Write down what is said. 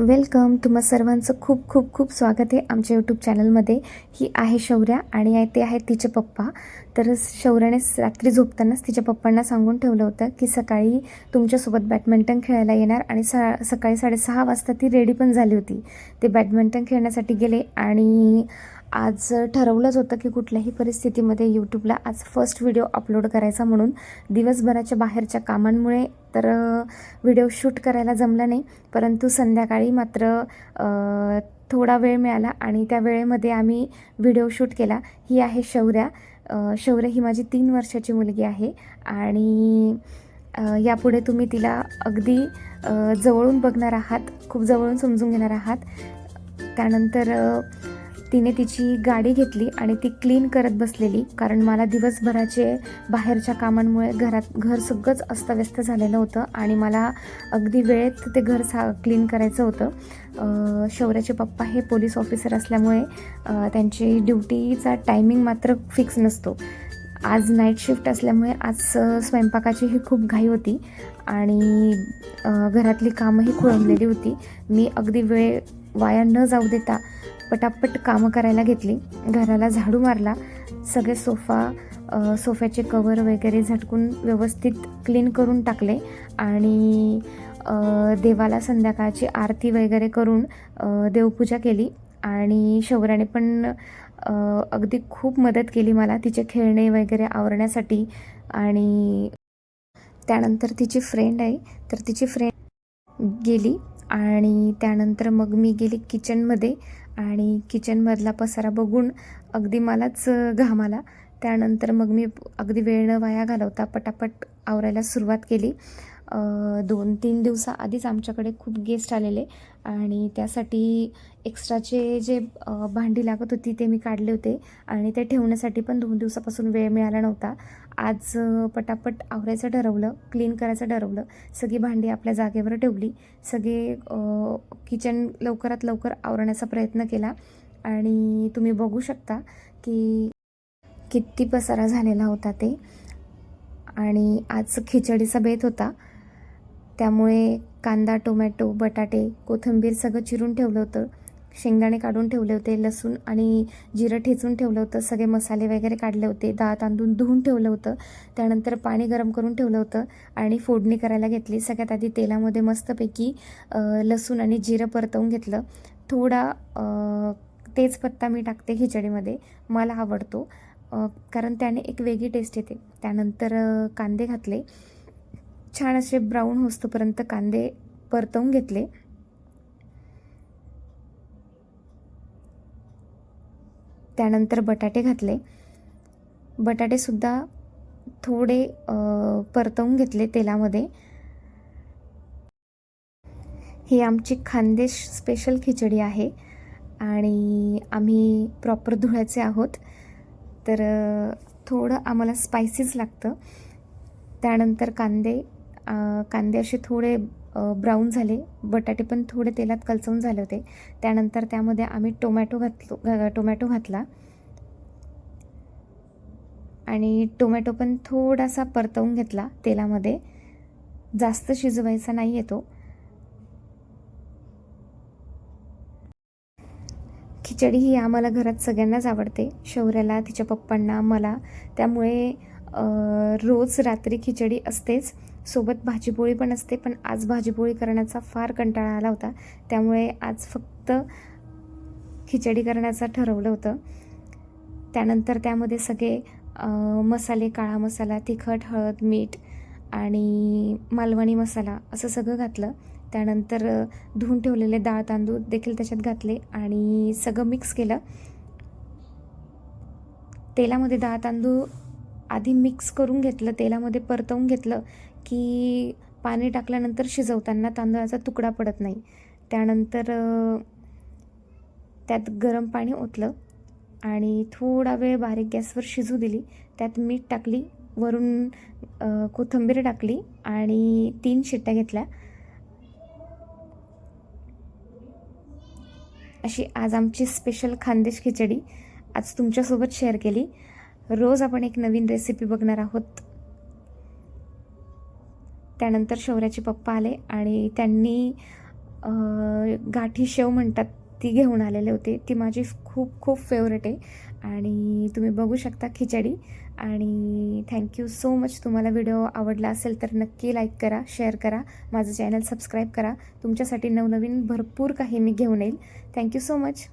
Welcome. तुम्हा सर्वांचं खूप खूप खूप स्वागत आहे आमच्या यूट्यूब चॅनलमध्ये ही आहे शौर्या आणि आहे- ते आहे तिचे पप्पा. तर शौर्याने रात्री झोपतानाच तिच्या पप्पांना सांगून ठेवलं होतं की सकाळी तुमच्यासोबत बॅडमिंटन खेळायला येणार आणि सा सकाळी साडेसहा वाजता ती रेडी पण झाली होती. ते बॅडमिंटन खेळण्यासाठी गेले आणि आज ठरवलंच होतं की कुठल्याही परिस्थितीमध्ये यूट्यूबला आज फर्स्ट व्हिडिओ अपलोड करायचा म्हणून दिवसभराच्या बाहेरच्या कामांमुळे तर व्हिडिओ शूट करायला जमला नाही. परंतु संध्याकाळी मात्र थोडा वेळ मिळाला आणि त्या वेळेमध्ये आम्ही व्हिडिओ शूट केला. ही आहे शौर्या. शौर्य ही माझी तीन वर्षाची मुलगी आहे आणि यापुढे तुम्ही तिला अगदी जवळून बघणार आहात खूप जवळून समजून घेणार आहात. त्यानंतर तिने तिची गाडी घेतली आणि ती क्लीन करत बसलेली कारण मला दिवसभराचे बाहेरच्या कामांमुळे घरात घर सगळंच अस्तव्यस्त झालेलं होतं आणि मला अगदी वेळेत ते घर सा क्लीन करायचं होतं. शौर्याचे पप्पा हे पोलीस ऑफिसर असल्यामुळे त्यांची ड्युटीचा टायमिंग मात्र फिक्स नसतो. आज नाईट शिफ्ट असल्यामुळे आज स्वयंपाकाची ही खूप घाई होती आणि घरातली कामंही खोळंबलेली होती. मी अगदी वेळ वाया न जाऊ देता पटापट कामं करायला घेतली. घराला झाडू मारला. सगळे सोफा सोफ्याचे कवर वगैरे झटकून व्यवस्थित क्लीन करून टाकले आणि देवाला संध्याकाळची आरती वगैरे करून देवपूजा केली आणि शौर्याने पण अगदी खूप मदत केली मला तिचे खेळणे वगैरे आवरण्यासाठी आणि त्यानंतर तिची फ्रेंड आहे. तर तिची फ्रेंड गेली. आणि त्यानंतर मग मी गेली किचनमध्ये आणि किचनमधला पसारा बघून अगदी मलाच घाम आला त्यानंतर मग मी अगदी वेळ न वाया घालवता पटापट आवरायला सुरुवात केली. दोन तीन दिवसाआधीच आमच्याकडे खूप गेस्ट आलेले आणि त्यासाठी एक्स्ट्राचे जे भांडी लागत होती ते मी काढले होते आणि ते ठेवण्यासाठी पण दोन दिवसापासून वेळ मिळाला नव्हता. आज पटापट आवरायचं ठरवलं क्लीन करायचं ठरवलं सगळी भांडी आपल्या जागेवर ठेवली सगळे किचन लवकरात लवकर आवरण्याचा प्रयत्न केला आणि तुम्ही बघू शकता की किती पसारा झालेला होता ते. आणि आज खिचडीचा बेत होता. त्यामुळे कांदा टोमॅटो बटाटे कोथिंबीर सगळं चिरून ठेवलं होतं. शेंगदाणे काढून ठेवले होते लसूण आणि जिरं ठेचून ठेवलं होतं. सगळे मसाले वगैरे काढले होते. दहा तांदूळ धुवून ठेवलं होतं. त्यानंतर पाणी गरम करून ठेवलं होतं आणि फोडणी करायला घेतली. सगळ्यात आधी तेलामध्ये मस्तपैकी लसूण आणि जिरं परतवून घेतलं. थोडा तेजपत्ता मी टाकते खिचडीमध्ये. मला आवडतो कारण त्याने एक वेगळी टेस्ट येते. त्यानंतर कांदे घातले. छान असे ब्राऊन होस्तोपर्यंत कांदे परतवून घेतले. त्यानंतर बटाटे घातले. बटाटेसुद्धा थोडे परतवून घेतले तेलामध्ये. ही आमची खानदेश स्पेशल खिचडी आहे आणि आम्ही प्रॉपर धुळ्याचे आहोत. तर थोडं आम्हाला स्पायसीच लागतं. त्यानंतर कांदे कांदे असे थोडे ब्राऊन झाले. बटाटे पण थोडे तेलात कलचवून झाले होते. त्यानंतर त्यामध्ये आम्ही टोमॅटो घातलो टोमॅटो घातला. आणि टोमॅटो पण थोडासा परतवून घेतला तेलामध्ये. जास्त शिजवायचा नाही येतो. खिचडी ही आम्हाला घरात सगळ्यांनाच आवडते. शौर्याला तिच्या पप्पांना मला. त्यामुळे रोज रात्री खिचडी असतेच. सोबत भाजीपोळी पण असते पण आज भाजीपोळी करण्याचा फार कंटाळा आला होता. त्यामुळे आज फक्त खिचडी करण्याचं ठरवलं होतं. त्यानंतर त्यामध्ये सगळे मसाले काळा मसाला तिखट हळद मीठ आणि मालवणी मसाला असं सगळं घातलं. त्यानंतर धुवून ठेवलेले डाळ तांदूळ देखील त्याच्यात घातले आणि सगळं मिक्स केलं. तेलामध्ये डाळ तांदूळ आधी मिक्स करून घेतलं तेलामध्ये परतवून घेतलं की पाणी टाकल्यानंतर शिजवताना तांदळाचा तुकडा पडत नाही. त्यानंतर त्यात गरम पाणी ओतलं आणि थोडा वेळ बारीक गॅसवर शिजू दिली. त्यात मीठ टाकली वरून कोथिंबीर टाकली आणि तीन शिट्ट्या घेतल्या. अशी आज आमची स्पेशल खानदेश खिचडी आज तुमच्यासोबत शेअर केली. रोज आपण एक नवीन रेसिपी बघणार आहोत. त्यानंतर शौर्याचे पप्पा आले आणि त्यांनी गाठी शेव म्हणतात ती घेऊन आलेले होते. ती माझी खूप खूप फेवरेट आहे. आणि तुम्ही बघू शकता खिचडी. आणि थँक्यू सो मच तुम्हाला व्हिडिओ आवडला असेल तर नक्की लाईक करा शेअर करा. माझं चॅनल सबस्क्राईब करा. तुमच्यासाठी नवनवीन भरपूर काही मी घेऊन येईल. Thank you so much